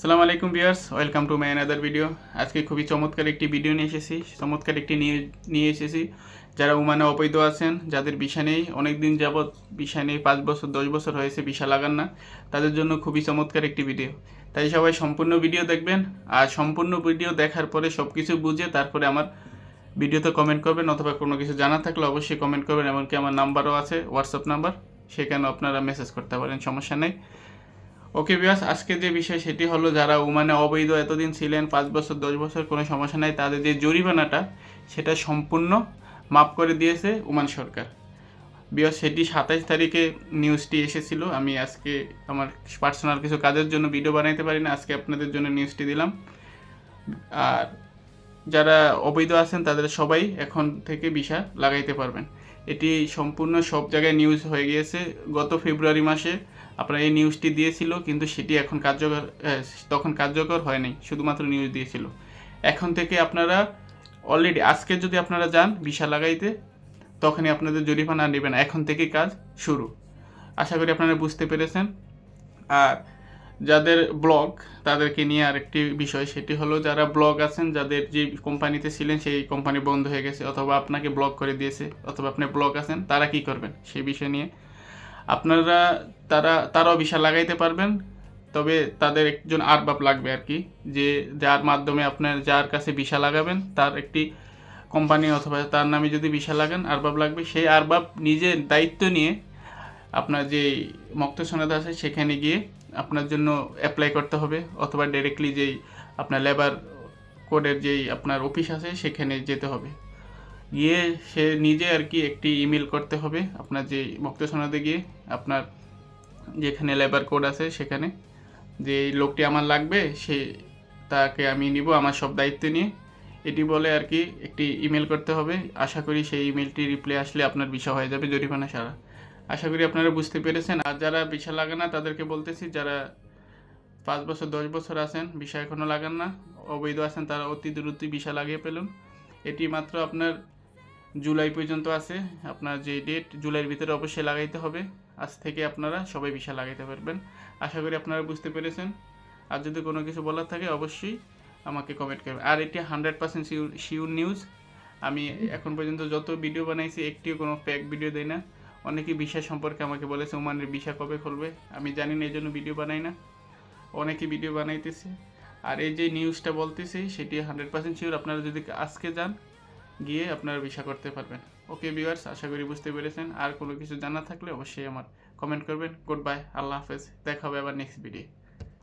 আসসালামু আলাইকুম viewers, welcome to my another video আজকে খুবই চমৎকার একটি ভিডিও নিয়ে এসেছি। চমৎকার একটি নিয়ে নিয়ে এসেছি। যারা উমানে অবৈধ আছেন, যাদের বিষা নেই অনেক দিন যাবৎ বিষা নেই, পাঁচ বছর, দশ বছর হয়েছে বিষা লাগান না। তাদের জন্য খুবই চমৎকার একটি ভিডিও তাই সবাই সম্পূর্ণ ভিডিও দেখবেন, আর সম্পূর্ণ ভিডিও দেখার পরে সব কিছু বুঝে তারপরে আমার ভিডিওতে কমেন্ট করবেন, অথবা কোনো কিছু জানা থাকলে অবশ্যই কমেন্ট করবেন, এমনকি আমার নাম্বারও আছে হোয়াটসঅ্যাপ নাম্বার সেখানে আপনারা মেসেজ করতে পারেন, সমস্যা নেই। ওকে বিয়াস আজকে যে বিষয় সেটি হলো যারা ওমানে অবৈধ এতদিন ছিলেন, পাঁচ বছর, দশ বছর, কোনো সমস্যা নাই, তাদের যে জরিমানাটা, সেটা সম্পূর্ণ মাফ করে দিয়েছে ওমান সরকার। বিয়াস সেটি সাতাইশ তারিখে নিউজটি এসেছিল। আমি আজকে আমার পার্সোনাল কিছু কাজের জন্য ভিডিও বানাইতে পারি না, আজকে আপনাদের জন্য নিউজটি দিলাম। আর যারা অবৈধ আছেন, তাদের সবাই এখন থেকে ভিসা লাগাইতে পারবেন। এটি সম্পূর্ণ সব জায়গায় নিউজ হয়ে গিয়েছে। গত ফেব্রুয়ারি মাসে আপনার এই নিউজটি দিয়েছিল, কিন্তু সেটি এখন কার্যকর তখন কার্যকর হয়নি শুধুমাত্র নিউজ দিয়েছিল। এখন থেকে আপনারা অলরেডি আজকে যদি আপনারা যান ভিসা লাগাইতে, তখনই আপনাদের জরিমানা নেবেন। এখন থেকে কাজ শুরু। আশা করি আপনারা বুঝতে পেরেছেন। আর যাদের ব্লগ তাদেরকে নিয়ে আরেকটি বিষয়, সেটি হলো যারা ব্লগ আছেন, যাদের যে কোম্পানিতে ছিলেন, সেই কোম্পানি বন্ধ হয়ে গেছে, অথবা আপনাকে ব্লক করে দিয়েছে, অথবা আপনি ব্লগ আছেন, তারা কি করবেন? সেই বিষয় নিয়ে আপনারা তারা, তারাও ভিসা লাগাইতে পারবেন, তবে তাদের একজন আরবাব লাগবে আর কি, যে যার মাধ্যমে আপনার যার কাছে ভিসা লাগাবেন, তার একটি কোম্পানি অথবা তার নামে যদি ভিসা লাগান, আরবাব লাগবে, সেই আরবাব নিজের দায়িত্ব নিয়ে আপনার যে মক্ত সনদ আছে, সেখানে গিয়ে আপনার জন্য অ্যাপ্লাই করতে হবে, অথবা ডাইরেক্টলি যেই আপনার লেবার কোডের যেই আপনার অফিস আছে, সেখানে যেতে হবে। গিয়ে সে নিজে আর কি একটি ইমেল করতে হবে আপনার যে মক্ত সনদে গিয়ে, আপনার যেখানে লেবার কোড আছে সেখানে। যে লোকটি আমার লাগবে, সে তাকে আমি নিব আমার সব দায়িত্ব নিয়ে। এটি বলে আর কি একটি ইমেল করতে হবে। আশা করি সেই ইমেলটি রিপ্লাই আসলে আপনার বিষয় হয়ে যাবে জরিমানা সারা আশা করি আপনারা বুঝতে পেরেছেন। আর যারা বিষয় লাগে না, তাদেরকে বলতেছি, যারা পাঁচ বছর, দশ বছর আছেন, বিষয় এখনও লাগান না, অবৈধ আছেন, তারা অতি দ্রুতই বিষয় লাগিয়ে পেলুন এটি মাত্র আপনার জুলাই পর্যন্ত আছে। আপনার যে ডেট জুলাইয়ের ভিতরে অবশ্যই লাগাইতে হবে। আজ থেকে আপনারা সবাই ভিসা লাগাইতে পারবেন। আশা করি আপনারা বুঝতে পেরেছেন। আর যদি কোনো কিছু বলার থাকে, অবশ্যই আমাকে কমেন্ট করবেন। আর এটি hundred percent sure sure news আমি এখন পর্যন্ত যত ভিডিও বানাইছি, একটিও কোনো ফেক ভিডিও দেয় না। অনেকেই ভিসা সম্পর্কে আমাকে বলেছে, ওমানের ভিসা কবে খুলবে? আমি জানি না এই জন্য ভিডিও বানাই না। অনেকে ভিডিও বানাইতেছে। আর এই যে নিউজটা বলতেছি, সেটি হান্ড্রেড পার্সেন্ট শিওর আপনারা যদি আজকে যান গিয়ে আপনারা ভিসা করতে পারবেন। ওকে ভিউয়ার্স, আশা করি বুঝতে পেরেছেন। আর কোনো কিছু জানা থাকলে অবশ্যই আমার কমেন্ট করবেন। গুড বাই আল্লাহ হাফেজ। দেখা হবে আবার নেক্সট ভিডিও